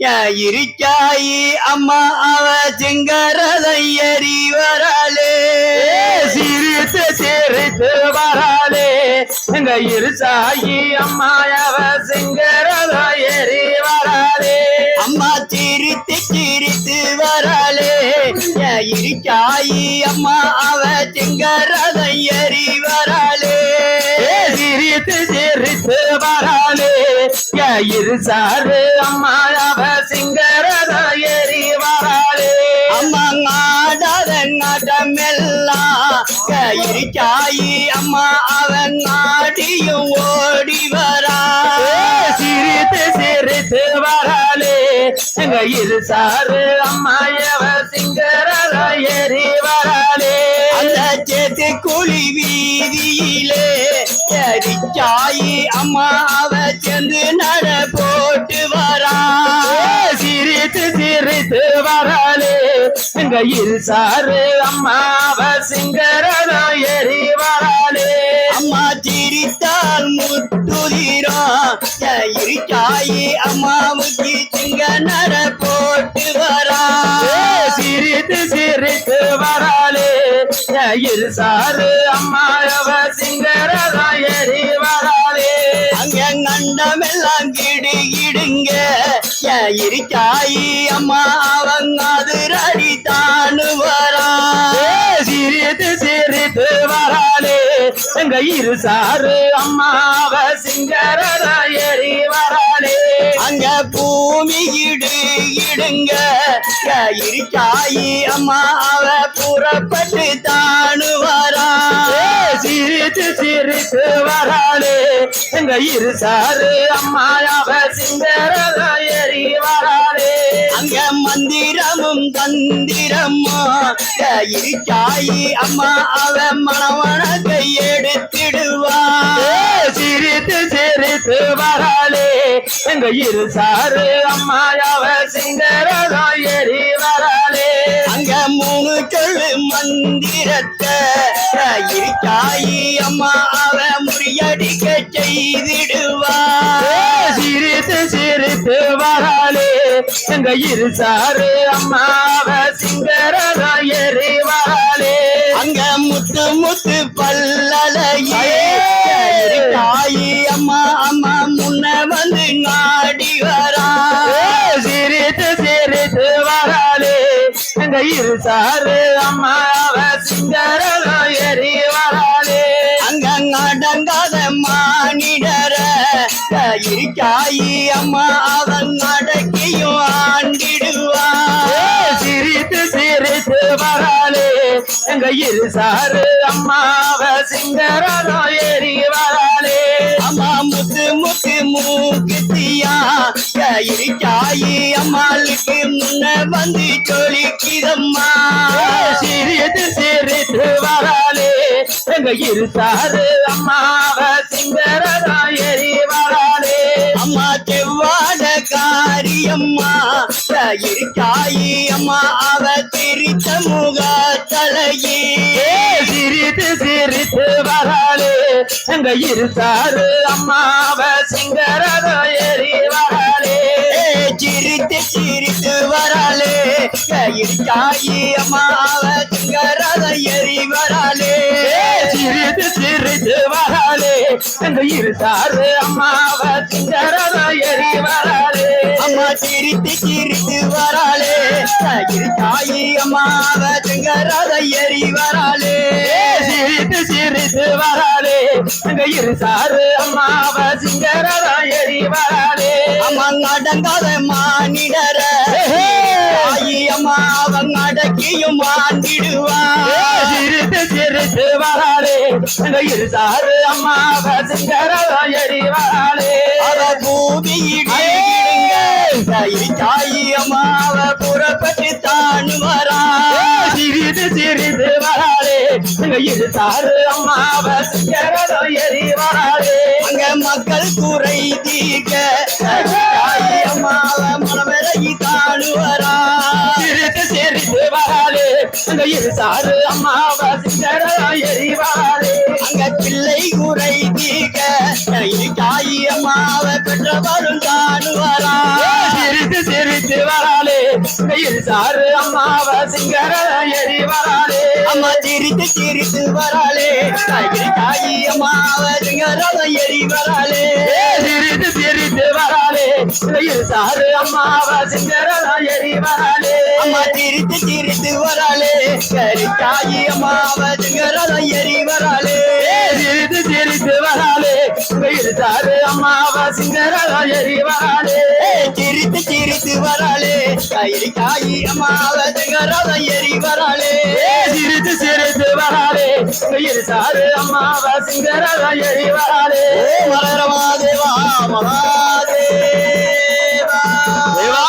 இருக்காயி அம்மா அவ செங்கரதை எறி வராளே சிரித்து சிரித்து வராளே. எங்க இருசாயி அம்மாயவ சிங்கரத ஏறி வராளே. அம்மா சிரித்து சிரித்து வராளே. இருக்காயி அம்மா அவ செங்கரதை எறி வராளே சிரித்து சிரித்து வராளே. இருசாரு அம்மாயவ சிங்கரத எங்க இருசாரு அம்மாயவ சிங்கரத ஏறி வராளே அந்த சேத்து குழி வீதியிலே எரிச்சாயி அம்மா அவ சேர்ந்து நட போட்டு வரா. சிரித்து சிரித்து வராளே. எங்க இருசாரு அம்மாவ சிங்கரத ஏறி வராளே அம்மா சிரித்தால் முத்துதிரம் இருக்காயி அம்மாவுக்கு இருசாரு அம்மாவ சிங்கரத ஏறி வராளே அங்க கண்டமெல்லாம் கிடு கிடுங்க. இருக்காயி அம்மா அவங்க அதிரடி தானு வரா. சிரித்து சிரித்து வராளே எங்க இருசாரு அம்மாவ சிங்கரத ஏறி வராளே அங்க பூமி இடு இடுங்க. இருக்காயி அம்மா அவ புறப்பட்டு தானு வரா சிரித்து சிரித்து வராளே. எங்க இருசாரு அம்மாவ சிங்கரத ஏறி வராளே. அங்க மந்திரமும் தந்திரமும் இருக்காயி அம்மா அவ மணவன எடுத்திடுவா. சிரித்து சிரித்து வராளே. எங்க இருசாரு அம்மாவ சிங்கரத ஏறி வராளே அங்க மூணு சொல்லு மந்திரத்தை இருக்காயி அம்மா அவ முறியடிக்க செய்திடுவா. சிரித்து சிரித்து வராளே எங்க இருசாரு அம்மாவ சிங்கரத ஏறி வராளே அங்க முத்து முத்து பல்லலையே எங்க இருசாரு அம்மாவ சிங்கரத ஏறி வராளே. அங்க மானிடர இருக்காயி அம்மா அவன் அடக்கியும் ஆண்டிடுவான் சிரித்து சிரித்து வராளே எங்க சாரு அம்மாவ சிங்கரத ஏறி வராளே. அம்மா இருக்காயி அம்மாளுக்கு முன்ன வந்து சொல்லிக்கிதம்மா. சிரித்து சிரித்து வராளே எங்க இருசாரு அம்மாவ சிங்கரத ஏறி வராளே அம்மா செவ்வாட காரியம்மா இருக்காயி அம்மா அவ திரித்த முக தலையே சிரித்து சிரித்து வராளே எங்க இருசாரு அம்மாவ சிங்கரத சிரித்து வராளே இருக்காயி அம்மா அவ திங்கரத எரி வராளே சிரித்து சிரித்து வராளே எங்க இருசாரு அம்மாவ சிங்கரத ஏறி வராளே அம்மா சிரித்து சிரித்து வராளே இருக்காயி அம்மா அவ திங்கரத எரி வராளே சிரித்து சிரித்து வராளே எங்க இருசாரு அம்மாவ சிங்கரத அம்மா அடங்காத மானிடர ஆயி அம்மா அவங்க அடக்கியும் ஆண்டிடுவா சிரித்து சிரித்து வராளே இருசாரு அம்மாவ சிங்கரத ஏறி வராளே அவ பூமியிடுங்க இருக்காயி அம்மா அவ புறப்பட்டு தான் வரா. சிரித்து சிரித்து வராளே இருசாரு அம்மாவ அங்க மக்கள் குறை தீர்க்க. எங்க சாரு அம்மாவ சிங்கரத அங்க பிள்ளை குறை தீர்க்க தாயி அம்மா அவ பெற்றவரும் தான் வரா சிரித்து சிரித்து இருசாரு அம்மாவ சிங்கர ஏறி வராளே அம்மா சிரித்து சிரித்து வராளே கையில் தாயி அம்மாவ சிங்கரதம் எரி வராளே சிரித்து சிரித்து வராளே இருசாரு அம்மாவ சிங்கர ஏறி வராளே அம்மா சிரித்து சிரித்து வராளே. கறி காயி அம்மாவ சிங்கரதம் எரி வராளே. சிரித்து சிரித்து வராளே. இருசாரு அம்மாவ சிங்கர ஏறி வராளே. சிரித்து சிரித்து வராளே. காய்கறி காயி அம்மாவ சிங்கரதம் எரி வராளே. சிரித்து சிரித்து வராளே. இருசாரு அம்மாவ சிங்கர ஏறி வராளே. ஓ மலரமா தேவா மகாதேவா தேவா.